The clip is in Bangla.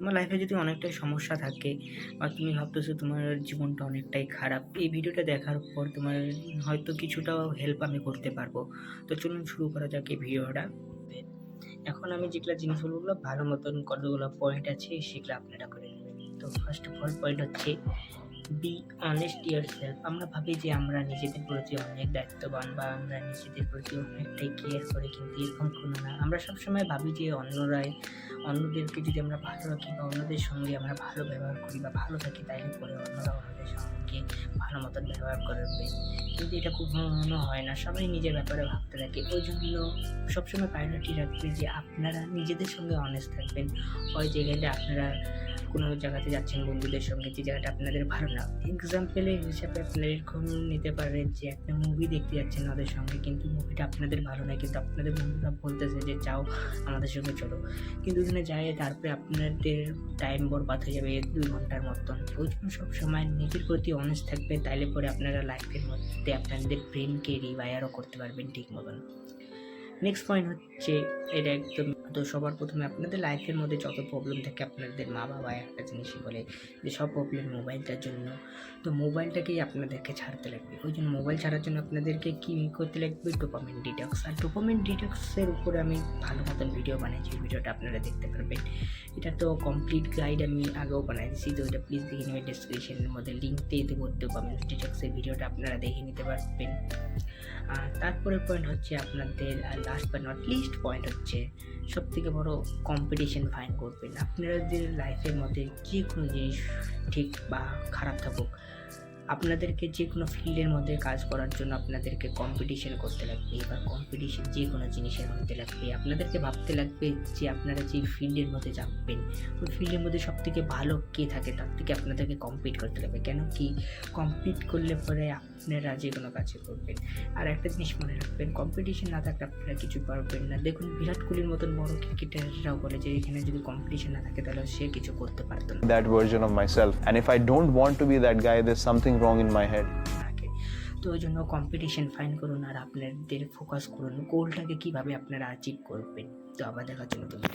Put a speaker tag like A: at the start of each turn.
A: তোমার লাইফে যদি অনেকটাই সমস্যা থাকে বা তুমি ভাবতেছো তোমার জীবনটা অনেকটাই খারাপ, এই ভিডিওটা দেখার পর তোমার হয়তো কিছুটা হেল্প আমি করতে পারব। তো চলুন শুরু করা যাক এই ভিডিওটা। এখন আমি যেগুলো জিনিস বলব ভালো মতন কতগুলো পয়েন্ট আছে সেগুলো আপনারা করে নেবেন। তো ফার্স্ট অফ অল পয়েন্ট হচ্ছে বি অনেস্ট ইয়ার সেলফ আমরা ভাবি যে আমরা নিজেদের প্রতি অনেক দায়িত্ববান বা আমরা নিজেদের প্রতি অনেকটাই কেয়ার করি কিন্তু এরকম কোনো না। আমরা সবসময় ভাবি যে অন্যরাই অন্যদেরকে যদি আমরা ভালো রাখি বা অন্যদের সঙ্গে আমরা ভালো ব্যবহার করি বা ভালো থাকি, তাহলে পরে অন্যরা অন্যদের সঙ্গে ভালো মতন ব্যবহার করবে। কিন্তু এটা খুব মনে হয় না। সবাই নিজের ব্যাপারে ভাবতে থাকে। ওই জন্য সবসময় প্রায়োরিটি রাখবে যে আপনারা নিজেদের সঙ্গে অনেস্ট থাকবেন। ওই জায়গাটা আপনারা কোনো জায়গাতে যাচ্ছেন বন্ধুদের সঙ্গে যে জায়গাটা আপনাদের ভালো না? এক্সাম্পলের হিসাবে আপনারা এরকম নিতে পারেন যে একটা মুভি দেখতে যাচ্ছেন ওদের সঙ্গে, কিন্তু মুভিটা আপনাদের ভালো না, কিন্তু আপনাদের বন্ধুরা বলতেছে যে যাও আমাদের সঙ্গে চলো। কিন্তু ওখানে যায়, তারপরে আপনাদের টাইম বরবাদ হয়ে যাবে দুই ঘণ্টার মতন। ওই জন্য সবসময় নিজের প্রতি অনেস্ট থাকবে, তাইলে পরে আপনারা লাইফের মধ্যে আপনাদের ব্রেনকে রিওয়ায়ারও করতে পারবেন ঠিক মতন। নেক্সট পয়েন্ট হচ্ছে এটা একদম তো সবার প্রথমে আপনাদের লাইফের মধ্যে যত প্রবলেম থাকে আপনাদের মা বাবা একটা জিনিসই বলে যে সব প্রবলেম মোবাইলটার জন্য। তো মোবাইলটাকেই আপনাদেরকে ছাড়তে লাগবে। ওই জন্য মোবাইল ছাড়ার জন্য আপনাদেরকে কী করতে লাগবে? ডোপামিন ডিটক্স আর ডোপামিন ডিটক্সের উপরে আমি ভালো মতন ভিডিও বানিয়েছি। ভিডিওটা আপনারা দেখতে পারবেন। এটা তো কমপ্লিট গাইড আমি আগেও বানিয়েছি তো এটা প্লিজ দেখে নেবেন। ডিসক্রিপশনের মধ্যে লিঙ্ক দিয়ে দেবো। ডোপামিন ডিটক্সের ভিডিওটা আপনারা দেখে নিতে পারবেন। আর তারপরে পয়েন্ট হচ্ছে আপনাদের লাস্ট বা নট লিস্ট পয়েন্ট হচ্ছে সব থেকে বড়ো কম্পিটিশন ফাইন করবেন। আপনাদের লাইফের মধ্যে যে কোনো জিনিস ঠিক বা খারাপ থাকুক আপনাদেরকে যে কোনো ফিল্ডের মধ্যে কাজ করার জন্য আপনাদেরকে কম্পিটিশন করতে লাগবে এবার কম্পিটিশন যে কোনো জিনিসের মধ্যে লাগবে। আপনাদেরকে ভাবতে লাগবে যে আপনারা যে ফিল্ডের মধ্যে যাবেন ওই ফিল্ডের মধ্যে সব থেকে ভালো কে থাকে তার থেকে আপনাদেরকে কম্পিট করতে লাগবে। কেন কি কম্পিট করলে পরে আপনারা যে কোনো কাজে করবেন। আর একটা জিনিস মনে রাখবেন কম্পিটিশন না থাকলে আপনারা কিছু পারবেন না। দেখুন বিরাট কোহলির মতন বড় ক্রিকেটাররাও বলে যে এখানে যদি কম্পিটিশন না থাকে তাহলে সে কিছু করতে পারতো না।
B: That version of myself. And if I don't want to be that guy, there's something wrong in my head.
A: তো ওই জন্য কম্পিটিশন ফাইন করুন আর আপনাদের ফোকাস করুন। গোলটাকে কীভাবে আপনারা অ্যাচিভ করবেন? তো আবার দেখার জন্য তুমি